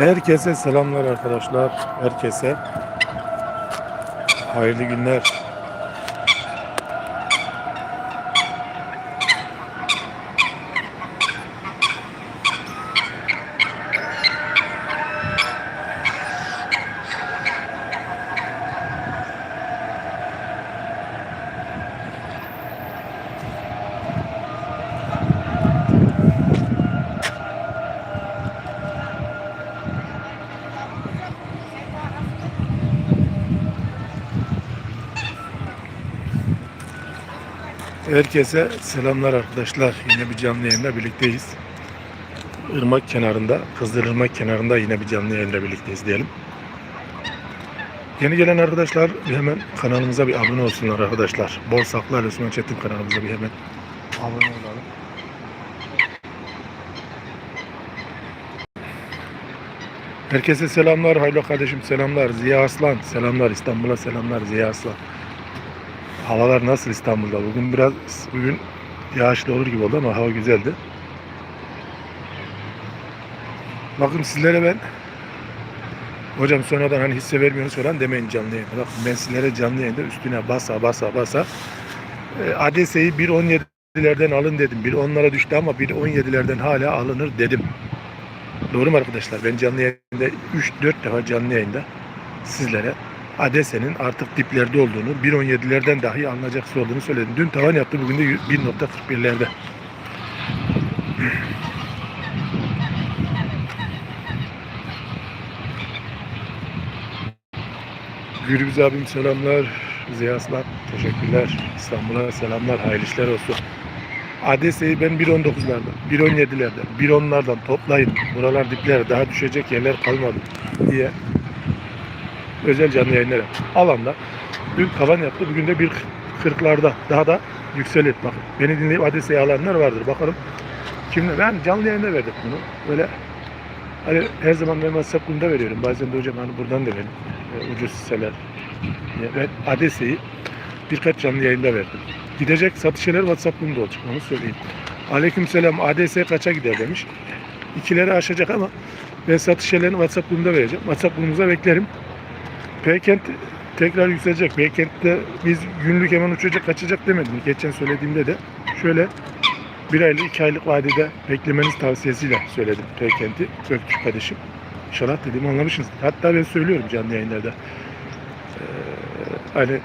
Herkese selamlar arkadaşlar. Herkese hayırlı günler. Herkese selamlar arkadaşlar. Yine bir canlı yayında birlikteyiz. Irmak kenarında, Kızılırmak kenarında yine bir canlı yayında birlikteyiz diyelim. Yeni gelen arkadaşlar hemen kanalımıza bir abone olsunlar arkadaşlar. Bol Saklı Ali Osman Çetin kanalımıza bir hemen abone olalım. Herkese selamlar. Haylo kardeşim selamlar. Ziya Aslan selamlar. İstanbul'a selamlar Ziya Aslan. Havalar nasıl İstanbul'da? Bugün biraz bugün yağışlı olur gibi oldu ama hava güzeldi. Bakın sizlere ben hocam sonradan hani hisse vermiyorsunuz falan demeyin canlı yayında. Bakın ben sizlere canlı yayında üstüne basa basa basa e, ADS'yi 1.17'lerden alın dedim. 1.10'lara düştü ama 1.17'lerden hala alınır dedim. Doğru mu arkadaşlar? Ben canlı yayında 3-4 defa canlı yayında sizlere ADS'nin artık diplerde olduğunu, 1.17'lerden dahi alınacaksı olduğunu söyledim. Dün tavan yaptı, bugün de 1.41'lerde. Gürbüz abim selamlar. Ziya Aslan teşekkürler. İstanbul'a selamlar. Hayırlı işler olsun. ADS'yi ben 1.19'larda, 1.17'lerden, 1.10'lardan toplayın. Buralar dipler, daha düşecek yerler kalmadı diye özel canlı yayınlar yaptı. Alanda dün tavan yaptı. Bugün de 1.40'larda daha da yükselir. Bakın beni dinleyip ADS'yi alanlar vardır. Bakalım kimler? Ben canlı yayında verdim bunu. Böyle hani her zaman ben WhatsApp grubunda veriyorum. Bazen de hocam hani buradan da verin. E, ucuz hisseler. diye. Ben ADS'yi birkaç canlı yayında verdim. Gidecek satışlar WhatsApp grubunda olacak. Onu söyleyeyim. Aleykümselam ADS kaça gider demiş. İkileri aşacak ama ben satış yerlerini WhatsApp grubunda vereceğim. WhatsApp grubumuza beklerim. Peykent tekrar yükselecek. Peykent'te biz günlük hemen uçacak kaçacak demedim. Geçen söylediğimde de şöyle bir aylık iki aylık vadede beklemeniz tavsiyesiyle söyledim Peykent'i. Göktürk kardeşim. İnşallah dediğimi anlamışsınız. Hatta ben söylüyorum canlı yayınlarda. Ee, hani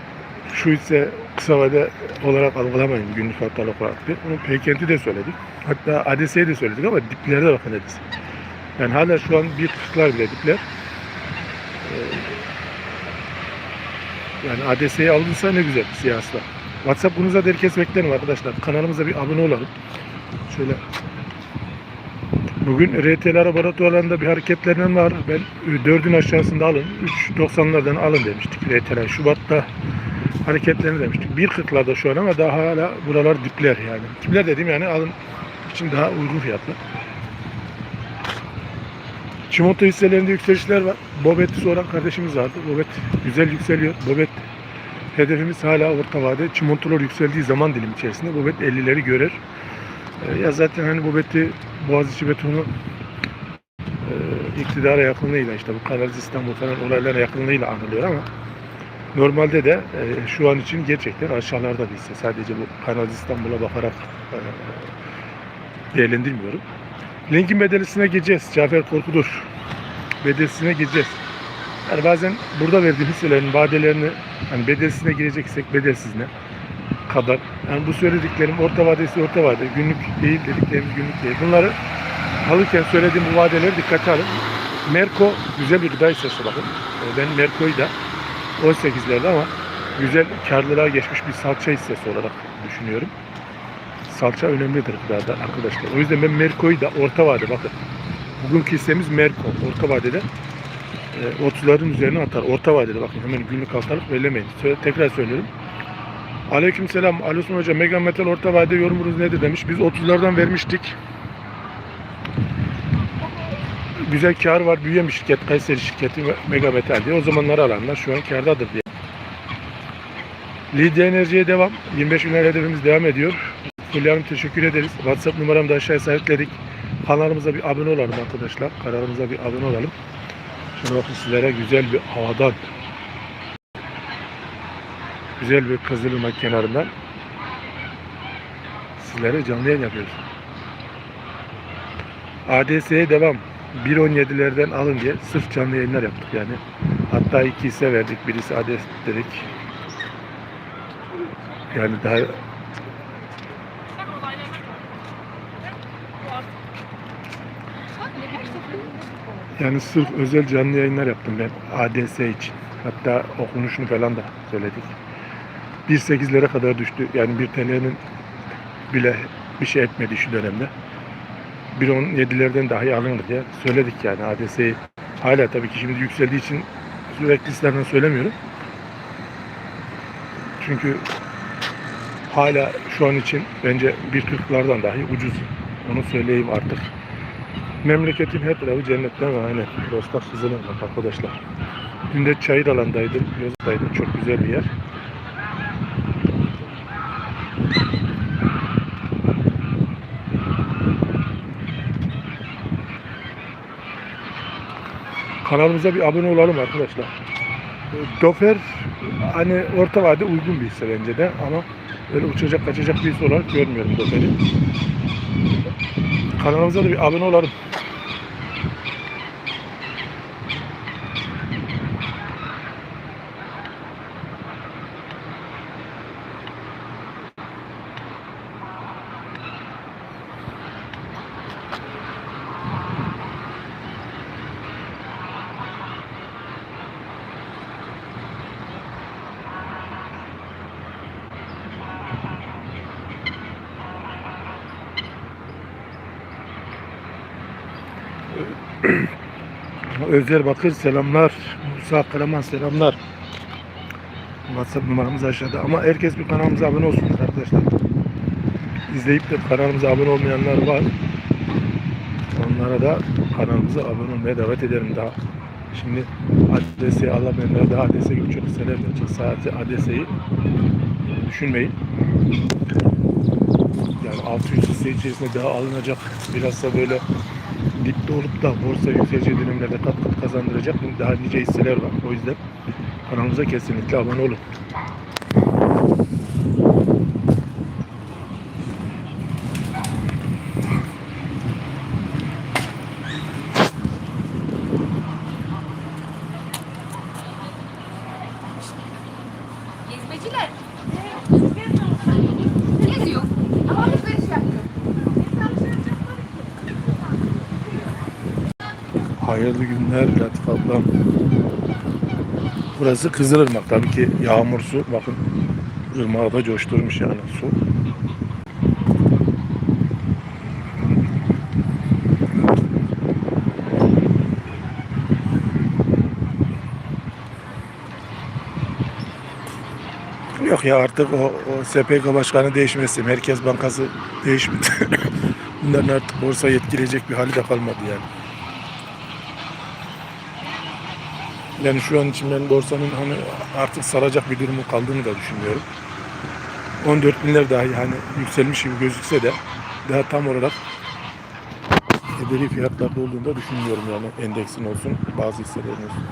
şu ise kısa vade olarak algılamayın günlük haftalık olarak diye. Onun Peykent'i de söyledik. Hatta ADS'yi de söyledik ama diplere de bakın dedik. Yani hala şu an bir kırklar bile dipler. Yani ADS'yi alınsa ne güzel siyasla. WhatsApp grubunuza da herkes beklerim arkadaşlar. Kanalımıza bir abone olalım. Şöyle Bugün RTL laboratuvarlarında bir hareketlenen var. Ben 4'ün aşağısında alın. 3.90'lardan alın demiştik RTL. Şubat'ta hareketlerini demiştik. 1.40'larda şu an ama daha hala buralar dipler yani. Dipler dediğim yani alın için daha uygun fiyatlı. Çimento hisselerinde yükselişler var. Bobet'i soran kardeşimiz vardı. Bobet güzel yükseliyor. Bobet hedefimiz hala orta vade. Çimentolar yükseldiği zaman dilim içerisinde Bobet 50'leri görer. Ee, ya zaten hani Bobet'i Boğaziçi betonu e, iktidara yakınlığıyla işte bu Kanal İstanbul falan olaylara yakınlığıyla anılıyor ama normalde de e, şu an için gerçekten aşağılarda bir hisse. Sadece bu Kanal İstanbul'a bakarak e, değerlendirmiyorum. Linkin bedelisine gireceğiz. Cafer Korkudur. Bedelisine gireceğiz. Yani bazen burada verdiğim hisselerin vadelerini hani bedelisine gireceksek bedelsizine kadar. Yani bu söylediklerim orta vadesi orta vade. Günlük değil dediklerimiz günlük değil. Bunları alırken söylediğim bu vadeleri dikkate alın. Merko güzel bir gıda hissesi bakın. Ee, Ben Merko'yu da 18'lerde ama güzel karlılığa geçmiş bir salça hissesi olarak düşünüyorum. Salça önemlidir gıdada arkadaşlar. O yüzden ben Merko'yu da orta vade bakın. Bugünkü hissemiz Merko. Orta vadede e, 30'ların üzerine atar. Orta vadede bakın hemen günlük altalık bellemeyin. Söyle, tekrar söylüyorum. Aleykümselam. Ali Osman Hoca Mega Metal orta vade yorumunuz nedir demiş. Biz 30'lardan vermiştik. Güzel kar var. Büyüyen bir şirket. Kayseri şirketi Mega Metal diye. O zamanları alanlar şu an kardadır diye. Lidya Enerji'ye devam. 25 bin hedefimiz devam ediyor. Fulya Hanım teşekkür ederiz. WhatsApp numaramı da aşağıya sabitledik. Kanalımıza bir abone olalım arkadaşlar. Kanalımıza bir abone olalım. Şimdi bakın sizlere güzel bir havadan güzel bir Kızılırmak kenarından sizlere canlı yayın yapıyoruz. ADS'ye devam. 1.17'lerden alın diye sırf canlı yayınlar yaptık yani. Hatta iki hisse verdik. Birisi ADS dedik. Yani daha yani sırf özel canlı yayınlar yaptım ben ADS için. Hatta okunuşunu falan da söyledik. 1.8'lere kadar düştü. Yani 1 TL'nin bile bir şey etmedi şu dönemde. 1.17'lerden dahi alınır diye söyledik yani ADS'yi. Hala tabii ki şimdi yükseldiği için sürekli sizlerden söylemiyorum. Çünkü hala şu an için bence 1.40'lardan dahi ucuz. Onu söyleyeyim artık. Memleketin her tarafı cennetten aynen. Dostlar Kızılırmak arkadaşlar. Dün de Çayır alandaydım. Yozgat'taydım. Çok güzel bir yer. Kanalımıza bir abone olalım arkadaşlar. Dofer hani orta vade uygun bir hisse bence de ama öyle uçacak kaçacak bir hisse olarak görmüyorum Dofer'i. Kanalımıza da bir abone olalım. Özer Bakır selamlar. Musa Karaman selamlar. WhatsApp numaramız aşağıda. Ama herkes bir kanalımıza abone olsun arkadaşlar. İzleyip de kanalımıza abone olmayanlar var. Onlara da kanalımıza abone olmaya davet ederim daha. Şimdi ADS'yi alamayanlara da ADS gibi çok hisseler verecek. Sadece ADS'yi düşünmeyin. Yani 600 hisse içerisinde daha alınacak biraz da böyle dipte olup da borsa yükseleceği dönemlerde kat kat kazandıracak daha nice hisseler var. O yüzden kanalımıza kesinlikle abone olun. Günler Latif ablam. Burası Kızılırmak. Tabii ki yağmur su. Bakın ırmağı da coşturmuş yani su. Yok ya artık o, o SPK başkanı değişmesi, Merkez Bankası değişmedi. Bunların artık borsa etkileyecek bir hali de kalmadı yani. Yani şu an için ben borsanın hani artık saracak bir durumu kaldığını da düşünmüyorum. 14 binler dahi hani yükselmiş gibi gözükse de daha tam olarak ederi fiyatlarda olduğunu da düşünmüyorum yani endeksin olsun bazı hisselerin olsun.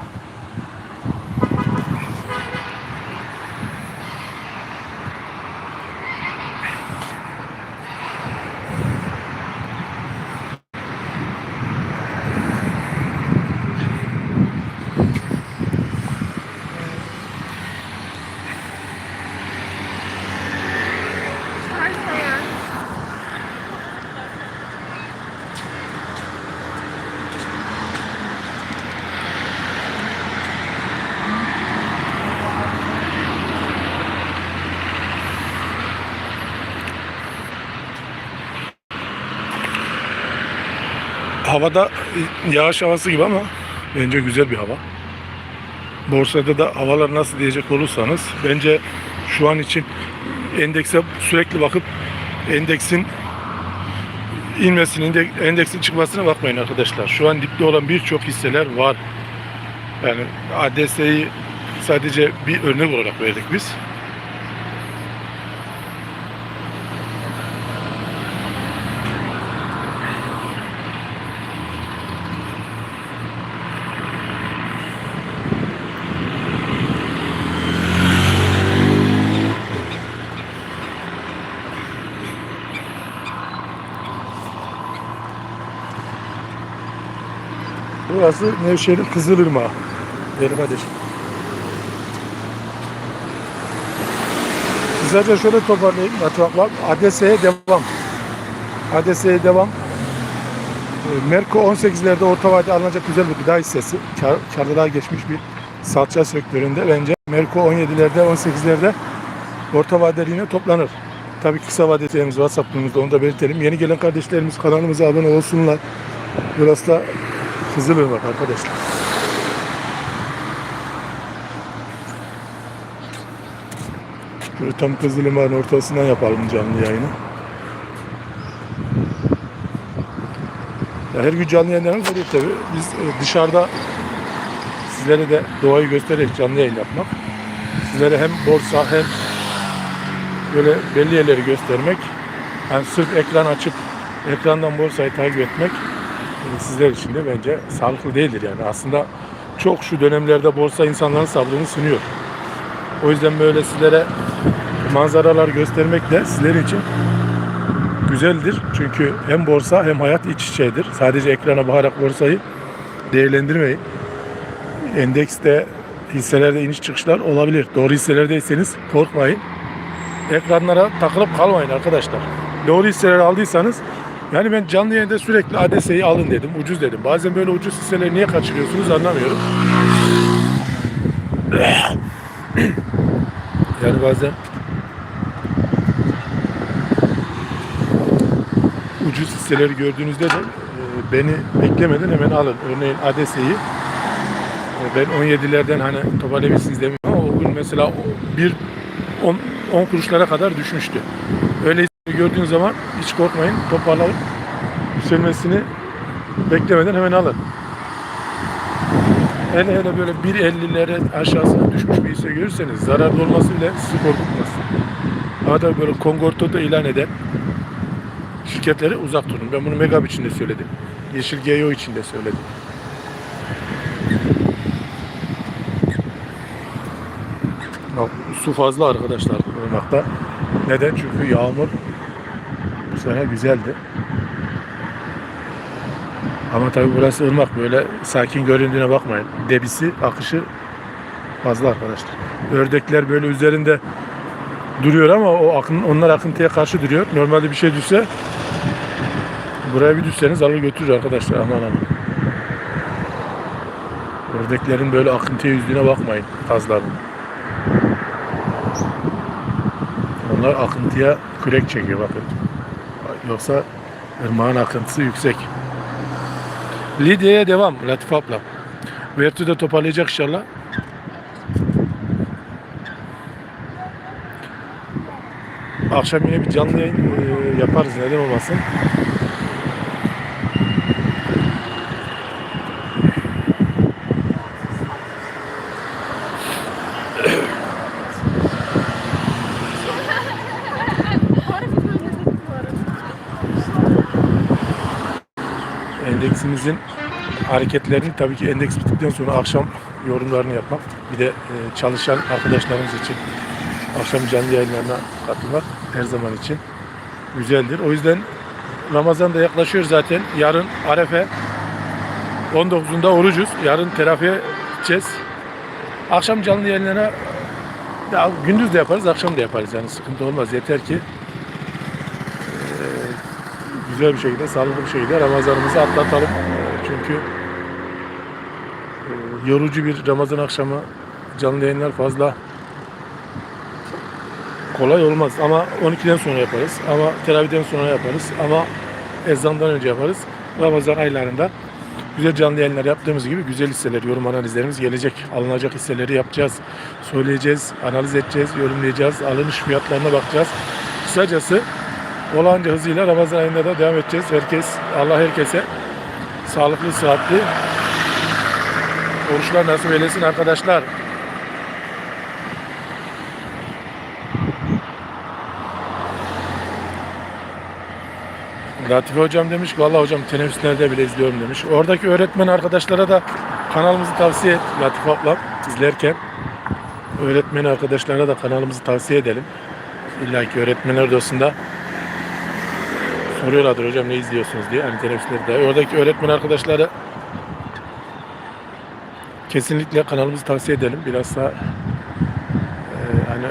Havada yağış havası gibi ama bence güzel bir hava. Borsada da havalar nasıl diyecek olursanız bence şu an için endekse sürekli bakıp endeksin inmesinin, inde- endeksin çıkmasına bakmayın arkadaşlar. Şu an dipte olan birçok hisseler var. Yani ADS'yi sadece bir örnek olarak verdik biz. Burası Nevşehir'in Kızılırmağı. Değerli kardeşim. Kısaca şöyle toparlayayım. Hatırlatma. ADS'ye devam. ADS'ye devam. E, Merko 18'lerde orta vade alınacak güzel bir gıda hissesi. Kar, karlılığa geçmiş bir salça sektöründe bence Merko 17'lerde 18'lerde orta vadeli yine toplanır. Tabii ki kısa vadecilerimiz WhatsApp'ımızda onu da belirtelim. Yeni gelen kardeşlerimiz kanalımıza abone olsunlar. Burası da Kızılırmak arkadaşlar. Böyle tam Kızılırmak'ın ortasından yapalım canlı yayını. Ya her gün canlı yayınlarımız oluyor tabii. Biz e, dışarıda sizlere de doğayı göstererek canlı yayın yapmak. Sizlere hem borsa hem böyle belli yerleri göstermek. Yani sırf ekran açıp ekrandan borsayı takip etmek sizler için de bence sağlıklı değildir yani. Aslında çok şu dönemlerde borsa insanların sabrını sınıyor. O yüzden böyle sizlere manzaralar göstermek de sizler için güzeldir. Çünkü hem borsa hem hayat iç içedir. Sadece ekrana bakarak borsayı değerlendirmeyin. Endekste hisselerde iniş çıkışlar olabilir. Doğru hisselerdeyseniz korkmayın. Ekranlara takılıp kalmayın arkadaşlar. Doğru hisseleri aldıysanız yani ben canlı yayında sürekli ADS'yi alın dedim, ucuz dedim. Bazen böyle ucuz hisseleri niye kaçırıyorsunuz anlamıyorum. Yani bazen ucuz hisseleri gördüğünüzde de e, beni beklemeden hemen alın. Örneğin ADS'yi ben 17'lerden hani toparlayabilirsiniz demiyorum ama o gün mesela bir 10, 10 kuruşlara kadar düşmüştü. Öyle gördüğünüz zaman hiç korkmayın. Toparlayıp yükselmesini beklemeden hemen alın. Hele hele böyle 1.50'lere aşağısına düşmüş bir hisse görürseniz zararlı olması bile sizi korkutmaz. Ama tabii böyle kongortoda ilan eden şirketleri uzak durun. Ben bunu Megab için de söyledim. Yeşil GEO için de söyledim. Bak, su fazla arkadaşlar ırmakta. Neden? Çünkü yağmur sene güzeldi. Ama tabi burası ırmak böyle sakin göründüğüne bakmayın. Debisi, akışı fazla arkadaşlar. Ördekler böyle üzerinde duruyor ama o akın, onlar akıntıya karşı duruyor. Normalde bir şey düşse buraya bir düşseniz alır götürür arkadaşlar aman aman. Ördeklerin böyle akıntıya yüzdüğüne bakmayın kazların. Onlar akıntıya kürek çekiyor bakın. Yoksa ırmağın akıntısı yüksek. Lidya'ya devam Latif abla. Vertu de toparlayacak inşallah. Akşam yine bir canlı yayın e, yaparız neden olmasın. Hareketlerini tabii ki endeks bittikten sonra akşam yorumlarını yapmak. Bir de e, çalışan arkadaşlarımız için akşam canlı yayınlarına katılmak her zaman için güzeldir. O yüzden Ramazan da yaklaşıyor zaten. Yarın Arefe 19'unda orucuz. Yarın terafiye gideceğiz. Akşam canlı yayınlarına ya gündüz de yaparız, akşam da yaparız. Yani sıkıntı olmaz. Yeter ki güzel bir şekilde, sağlıklı bir şekilde Ramazanımızı atlatalım. Ee, Çünkü e, yorucu bir Ramazan akşamı canlı yayınlar fazla kolay olmaz. Ama 12'den sonra yaparız. Ama teravihden sonra yaparız. Ama ezandan önce yaparız. Ramazan aylarında güzel canlı yayınlar yaptığımız gibi güzel hisseler, yorum analizlerimiz gelecek. Alınacak hisseleri yapacağız. Söyleyeceğiz, analiz edeceğiz, yorumlayacağız. Alınış fiyatlarına bakacağız. Kısacası olanca hızıyla Ramazan ayında da devam edeceğiz. Herkes, Allah herkese sağlıklı, sıhhatli oruçlar nasip eylesin arkadaşlar. Latife hocam demiş ki valla hocam teneffüslerde bile izliyorum demiş. Oradaki öğretmen arkadaşlara da kanalımızı tavsiye et Latife ablam izlerken. Öğretmen arkadaşlarına da kanalımızı tavsiye edelim. İlla ki öğretmenler odasında soruyorlardır hocam ne izliyorsunuz diye. Hani teneffüslerde. Oradaki öğretmen arkadaşları kesinlikle kanalımızı tavsiye edelim. Biraz daha e, hani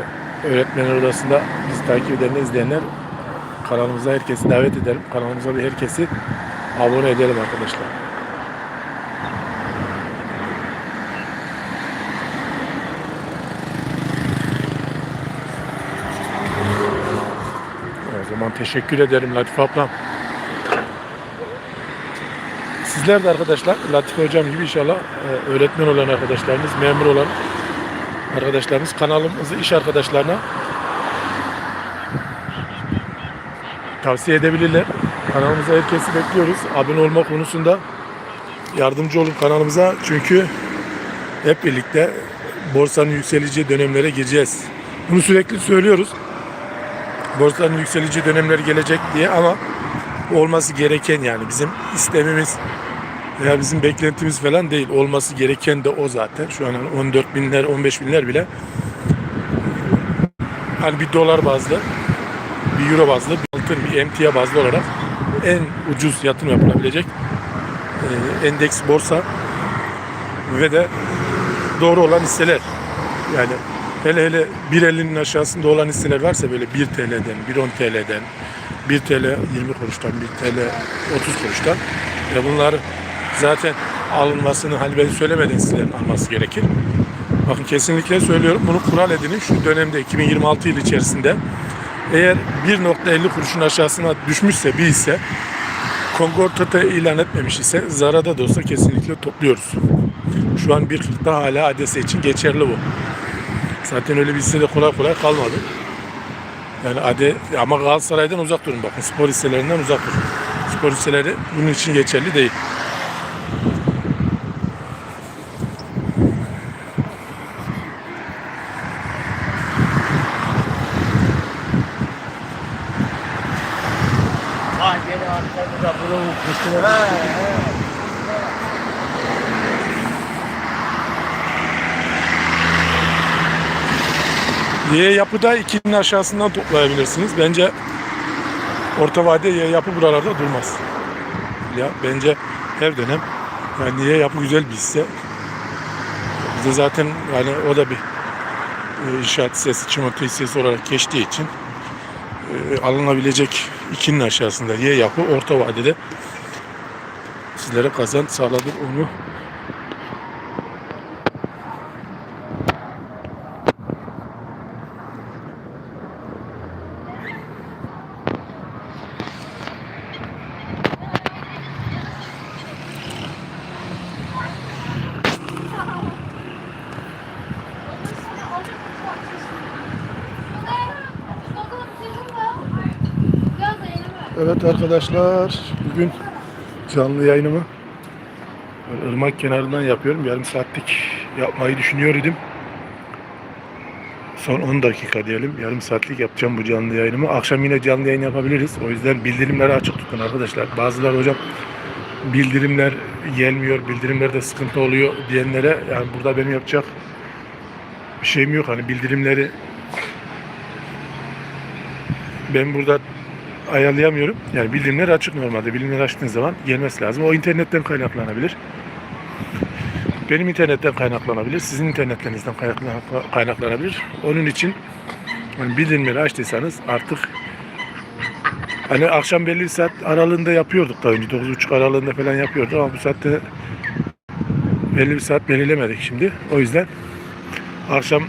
öğretmenler odasında biz takip edenler, izleyenler kanalımıza herkesi davet edelim. Kanalımıza da herkesi abone edelim arkadaşlar. O zaman teşekkür ederim Latife ablam. Sizler de arkadaşlar Latife hocam gibi inşallah e, öğretmen olan arkadaşlarımız, memur olan arkadaşlarımız kanalımızı iş arkadaşlarına tavsiye edebilirler. Kanalımıza herkesi bekliyoruz. Abone olma konusunda yardımcı olun kanalımıza. Çünkü hep birlikte borsanın yükseleceği dönemlere gireceğiz. Bunu sürekli söylüyoruz. Borsanın yükseleceği dönemler gelecek diye ama olması gereken yani bizim istemimiz veya bizim beklentimiz falan değil. Olması gereken de o zaten. Şu an 14 binler, 15 binler bile hani bir dolar bazlı, bir euro bazlı, bir altın, bir emtia bazlı olarak en ucuz yatırım yapılabilecek e, endeks borsa ve de doğru olan hisseler. Yani hele hele 1.50'nin aşağısında olan hisseler varsa böyle 1 TL'den, 1.10 TL'den, 1 TL 20 kuruştan, 1 TL 30 kuruştan ve bunlar zaten alınmasını hani ben söylemeden hisselerin alması gerekir. Bakın kesinlikle söylüyorum bunu kural edinin şu dönemde 2026 yıl içerisinde eğer 1.50 kuruşun aşağısına düşmüşse bir hisse Kongortat'a ilan etmemiş ise zarada da olsa kesinlikle topluyoruz. Şu an 1.40'da hala ADS için geçerli bu. Zaten öyle bir hisse de kolay kolay kalmadı. Yani AD ama Galatasaray'dan uzak durun bakın. Spor hisselerinden uzak durun. Spor hisseleri bunun için geçerli değil. Y yapıda ikinin aşağısından toplayabilirsiniz. Bence orta vade Y yapı buralarda durmaz. Ya bence her dönem yani Y yapı güzel bir hisse. Bize zaten yani o da bir e, inşaat hissesi, çimento hissesi olarak geçtiği için e, alınabilecek ikinin aşağısında Y yapı orta vadede sizlere kazanç sağladı onu arkadaşlar bugün canlı yayınımı böyle ırmak kenarından yapıyorum. Yarım saatlik yapmayı düşünüyor idim. Son 10 dakika diyelim. Yarım saatlik yapacağım bu canlı yayınımı. Akşam yine canlı yayın yapabiliriz. O yüzden bildirimleri açık tutun arkadaşlar. Bazıları hocam bildirimler gelmiyor, bildirimlerde sıkıntı oluyor diyenlere yani burada benim yapacak bir şeyim yok. Hani bildirimleri ben burada ayarlayamıyorum. Yani bildirimler açık normalde. Bildirimler açtığın zaman gelmesi lazım. O internetten kaynaklanabilir. Benim internetten kaynaklanabilir. Sizin internetlerinizden kaynaklan- kaynaklanabilir. Onun için hani bildirimleri açtıysanız artık hani akşam belli bir saat aralığında yapıyorduk daha önce. 9.30 aralığında falan yapıyorduk ama bu saatte belli bir saat belirlemedik şimdi. O yüzden akşam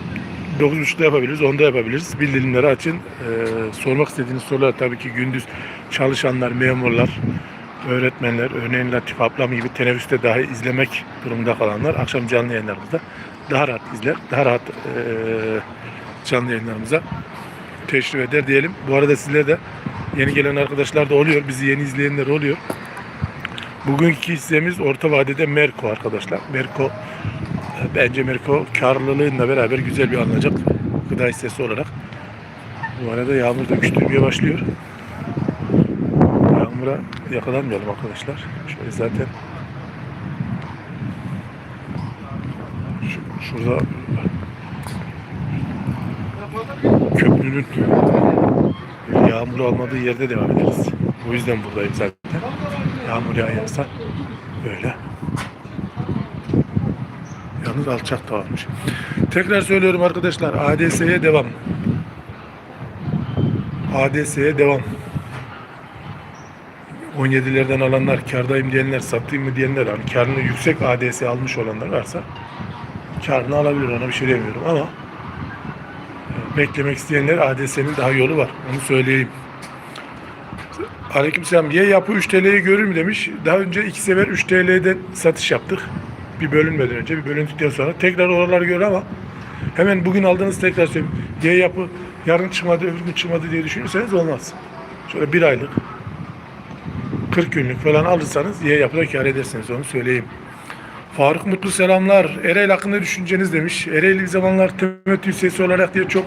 9.30'da yapabiliriz, 10'da yapabiliriz. Bildirimleri açın. Ee, sormak istediğiniz sorular tabii ki gündüz çalışanlar, memurlar, öğretmenler, örneğin Latif ablam gibi teneffüste dahi izlemek durumunda kalanlar akşam canlı yayınlarımızda daha rahat izler, daha rahat ee, canlı yayınlarımıza teşrif eder diyelim. Bu arada sizler de yeni gelen arkadaşlar da oluyor, bizi yeni izleyenler oluyor. Bugünkü hissemiz orta vadede Merko arkadaşlar. Merko Bence Merko karlılığıyla beraber güzel bir alınacak gıda hissesi olarak. Bu arada yağmur da güçlüğümeye başlıyor. Yağmura yakalanmayalım arkadaşlar. Şöyle zaten şu- şurada köprünün yağmur almadığı yerde devam ederiz. O yüzden buradayım zaten. Yağmur yağarsa böyle Bakınız alçak da varmış. Tekrar söylüyorum arkadaşlar. ADS'ye devam. ADS'ye devam. 17'lerden alanlar, kardayım diyenler, satayım mı diyenler, hani karını yüksek ADS almış olanlar varsa karını alabilir ona bir şey demiyorum ama e, beklemek isteyenler ADS'nin daha yolu var. Onu söyleyeyim. Aleykümselam. Y yapı 3 TL'yi görür mü demiş. Daha önce iki sefer 3 TL'den satış yaptık. Bir bölünmeden önce, bir bölündükten sonra. Tekrar oraları gör ama hemen bugün aldığınız tekrar söyleyeyim. Y yapı yarın çıkmadı, öbür gün çıkmadı diye düşünürseniz olmaz. Şöyle bir aylık 40 günlük falan alırsanız Y yapıda kar edersiniz onu söyleyeyim. Faruk Mutlu selamlar. Ereğli hakkında düşünceniz demiş. Ereğli bir zamanlar temettü hissesi olarak diye çok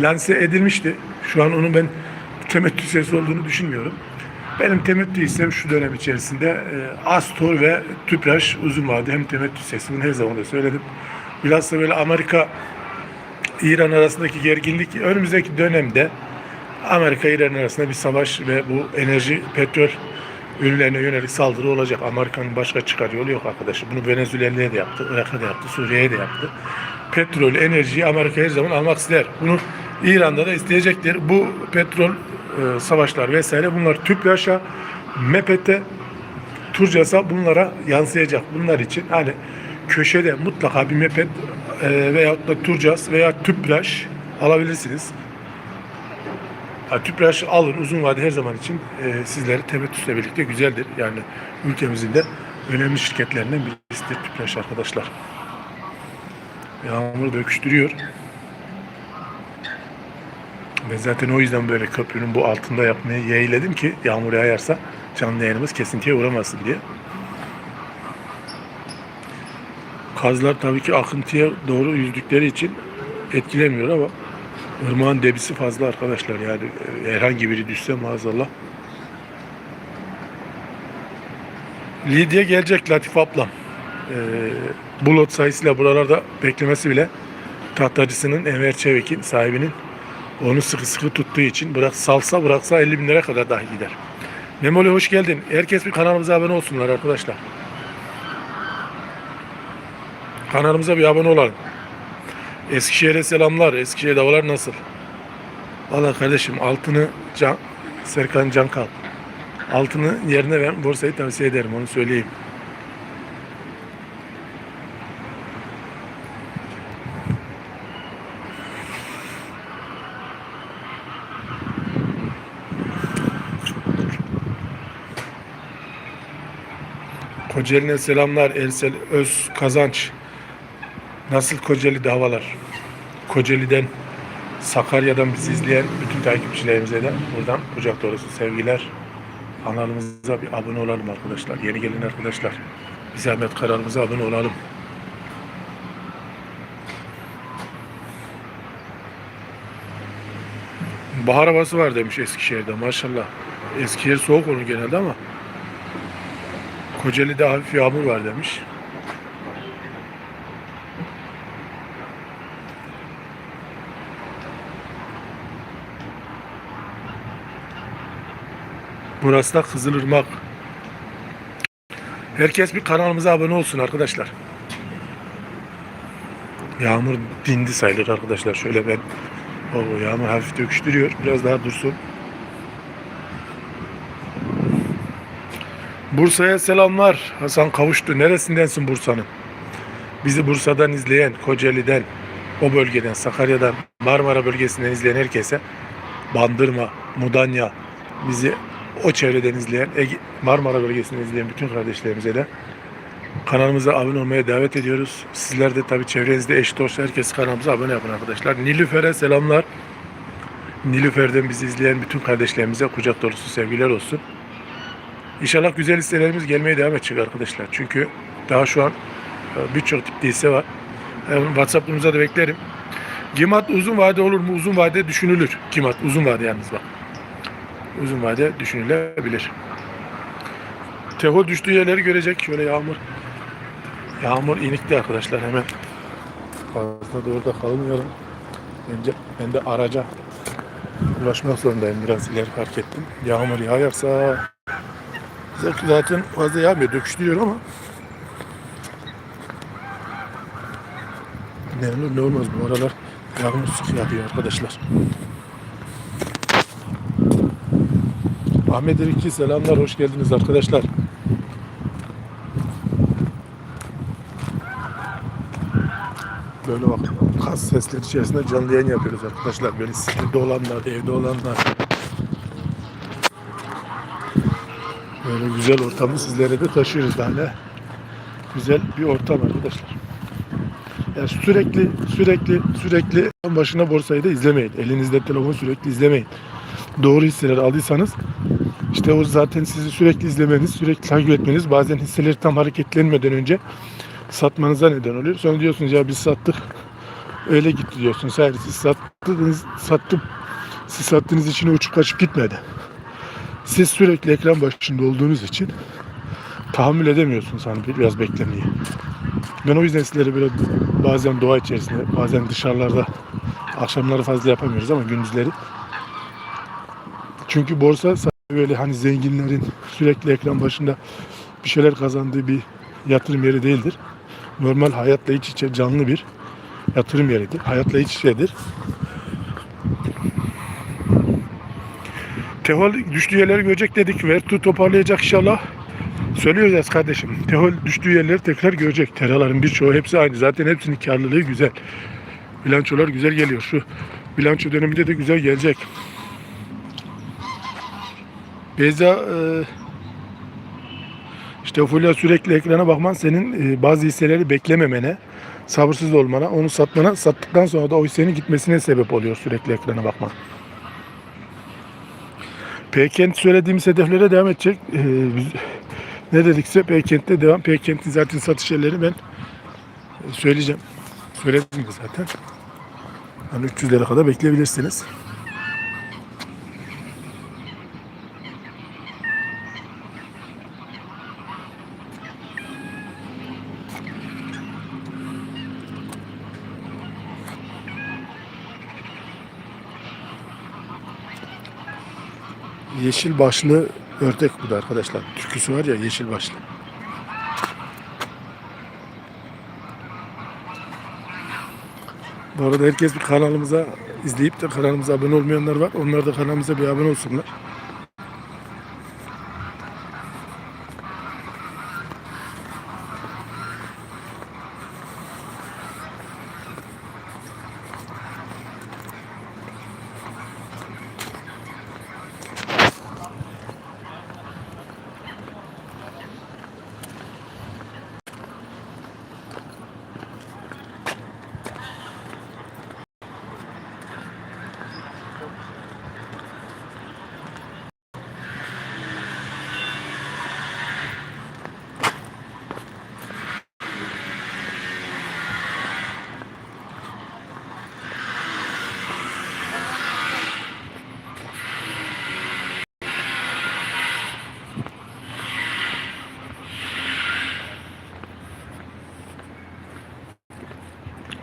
lanse edilmişti. Şu an onun ben temettü hissesi olduğunu düşünmüyorum. Benim temettü hissem şu dönem içerisinde e, Astor ve Tüpraş uzun vade hem temettü hissesi. Bunu her zaman da söyledim. Bilhassa böyle Amerika İran arasındaki gerginlik önümüzdeki dönemde Amerika İran arasında bir savaş ve bu enerji petrol ürünlerine yönelik saldırı olacak. Amerika'nın başka çıkar yolu yok arkadaşım. Bunu Venezuela'ya da yaptı, Irak'a da yaptı, Suriye'ye de yaptı. Petrol, enerjiyi Amerika her zaman almak ister. Bunu İran'da da isteyecektir. Bu petrol e, savaşlar vesaire bunlar TÜPRAŞ'a, MEPET'e, Turcas'a bunlara yansıyacak. Bunlar için hani köşede mutlaka bir MEPET e, veyahut da Turcas veya TÜPRAŞ alabilirsiniz. Ha, tüpraş alın uzun vade her zaman için e, sizleri temettüsle birlikte güzeldir. Yani ülkemizin de önemli şirketlerinden birisidir tüpraş arkadaşlar. Yağmur döküştürüyor. Ben zaten o yüzden böyle köprünün bu altında yapmayı yeğledim ki yağmur yağarsa canlı yayınımız kesintiye uğramasın diye. Kazlar tabii ki akıntıya doğru yüzdükleri için etkilemiyor ama Irmağın debisi fazla arkadaşlar yani e, herhangi biri düşse maazallah. Lidya gelecek Latif ablam. Ee, bu sayısıyla buralarda beklemesi bile tahtacısının Enver Çevik'in sahibinin onu sıkı sıkı tuttuğu için bırak salsa bıraksa 50 bin lira kadar dahi gider. Memoli hoş geldin. Herkes bir kanalımıza abone olsunlar arkadaşlar. Kanalımıza bir abone olalım. Eskişehir'e selamlar. Eskişehir havalar nasıl? Valla kardeşim altını can, Serkan Cankal. Altını yerine ben borsayı tavsiye ederim onu söyleyeyim. Kocaeli'ne selamlar. Ersel Öz Kazanç. Nasıl Kocaeli'de havalar? Kocaeli'den, Sakarya'dan bizi izleyen bütün takipçilerimize de buradan kucak dolusu sevgiler. Kanalımıza bir abone olalım arkadaşlar. Yeni gelen arkadaşlar. Bir zahmet kanalımıza abone olalım. Bahar havası var demiş Eskişehir'de maşallah. Eskişehir soğuk olur genelde ama Kocaeli'de hafif yağmur var demiş. Burası da Kızılırmak. Herkes bir kanalımıza abone olsun arkadaşlar. Yağmur dindi sayılır arkadaşlar. Şöyle ben o yağmur hafif döküştürüyor. Biraz daha dursun. Bursa'ya selamlar. Hasan kavuştu. Neresindensin Bursa'nın? Bizi Bursa'dan izleyen, Kocaeli'den, o bölgeden, Sakarya'dan, Marmara bölgesinden izleyen herkese Bandırma, Mudanya, bizi o çevreden izleyen, Marmara bölgesinden izleyen bütün kardeşlerimize de kanalımıza abone olmaya davet ediyoruz. Sizler de tabii çevrenizde eş dost herkes kanalımıza abone yapın arkadaşlar. Nilüfer'e selamlar. Nilüfer'den bizi izleyen bütün kardeşlerimize kucak dolusu sevgiler olsun. İnşallah güzel listelerimiz gelmeye devam edecek arkadaşlar. Çünkü daha şu an e, birçok tip liste var. Yani WhatsApp'ımıza da beklerim. Gimat uzun vade olur mu? Uzun vade düşünülür. Gimat uzun vade yalnız bak. Uzun vade düşünülebilir. Teho düştüğü yerleri görecek. Şöyle yağmur. Yağmur inikti arkadaşlar hemen. Fazla da orada kalmayalım. Bence ben de araca ulaşmak zorundayım. Biraz ileri park ettim. Yağmur yağarsa zaten fazla yağmıyor. Döküştürüyor ama Ne olur ne olmaz bu aralar yağmur sık yağıyor arkadaşlar. Ahmet Erikçi selamlar hoş geldiniz arkadaşlar. Böyle bak kas sesler içerisinde canlı yayın yapıyoruz arkadaşlar. Böyle sitede olanlar, evde olanlar. Böyle güzel ortamı sizlere de taşıyoruz hala. Güzel bir ortam arkadaşlar. Yani sürekli sürekli sürekli başına borsayı da izlemeyin. Elinizde telefon sürekli izlemeyin. Doğru hisseler aldıysanız işte o zaten sizi sürekli izlemeniz, sürekli takip etmeniz bazen hisseleri tam hareketlenmeden önce satmanıza neden oluyor. Sonra diyorsunuz ya biz sattık öyle gitti diyorsunuz. Hayır siz sattınız, sattım. Siz sattığınız için uçup kaçıp gitmedi. Siz sürekli ekran başında olduğunuz için tahammül edemiyorsunuz hani biraz beklemeyi. Ben o yüzden sizlere böyle bazen doğa içerisinde, bazen dışarılarda akşamları fazla yapamıyoruz ama gündüzleri. Çünkü borsa böyle hani zenginlerin sürekli ekran başında bir şeyler kazandığı bir yatırım yeri değildir. Normal hayatla iç içe canlı bir yatırım yeridir. Hayatla iç içedir. Tehol düştüğü yerleri görecek dedik. Vertu toparlayacak inşallah. Söylüyoruz kardeşim. Tehol düştüğü yerleri tekrar görecek. Teraların birçoğu hepsi aynı. Zaten hepsinin karlılığı güzel. Bilançolar güzel geliyor. Şu bilanço döneminde de güzel gelecek. Beyza e, işte Fulya sürekli ekrana bakman senin e, bazı hisseleri beklememene, sabırsız olmana, onu satmana, sattıktan sonra da o hissenin gitmesine sebep oluyor sürekli ekrana bakman. Peykent söylediğimiz hedeflere devam edecek. E, biz- ne dedikse Peykent'te devam. Peykent'in zaten satış yerleri ben e, söyleyeceğim. Söyledim zaten. Hani 300 lira kadar bekleyebilirsiniz. Yeşil başlı ördek bu da arkadaşlar. Türküsü var ya yeşil başlı. Bu arada herkes bir kanalımıza izleyip de kanalımıza abone olmayanlar var. Onlar da kanalımıza bir abone olsunlar.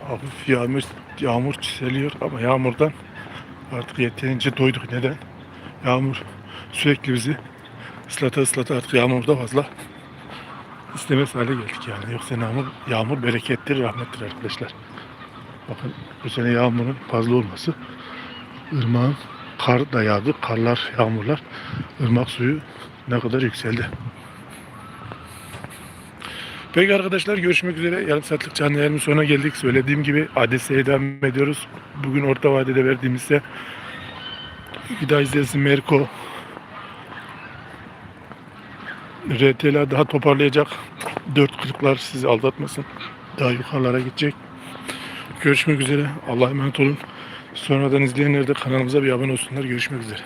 Hafif yağmur, yağmur çiseliyor ama yağmurdan artık yeterince doyduk. Neden? Yağmur sürekli bizi ıslata ıslata artık yağmurda fazla istemez hale geldik yani. Yoksa yağmur, yağmur berekettir, rahmettir arkadaşlar. Bakın bu sene yağmurun fazla olması ırmağın kar da yağdı. Karlar, yağmurlar ırmak suyu ne kadar yükseldi. Peki arkadaşlar görüşmek üzere. Yarım saatlik canlı yayının sonuna geldik. Söylediğim gibi ADS'ye devam ediyoruz. Bugün orta vadede verdiğimizde bir daha izlesin Merko. RTL daha toparlayacak. 4.40'lar sizi aldatmasın. Daha yukarılara gidecek. Görüşmek üzere. Allah'a emanet olun. Sonradan izleyenler de kanalımıza bir abone olsunlar. Görüşmek üzere.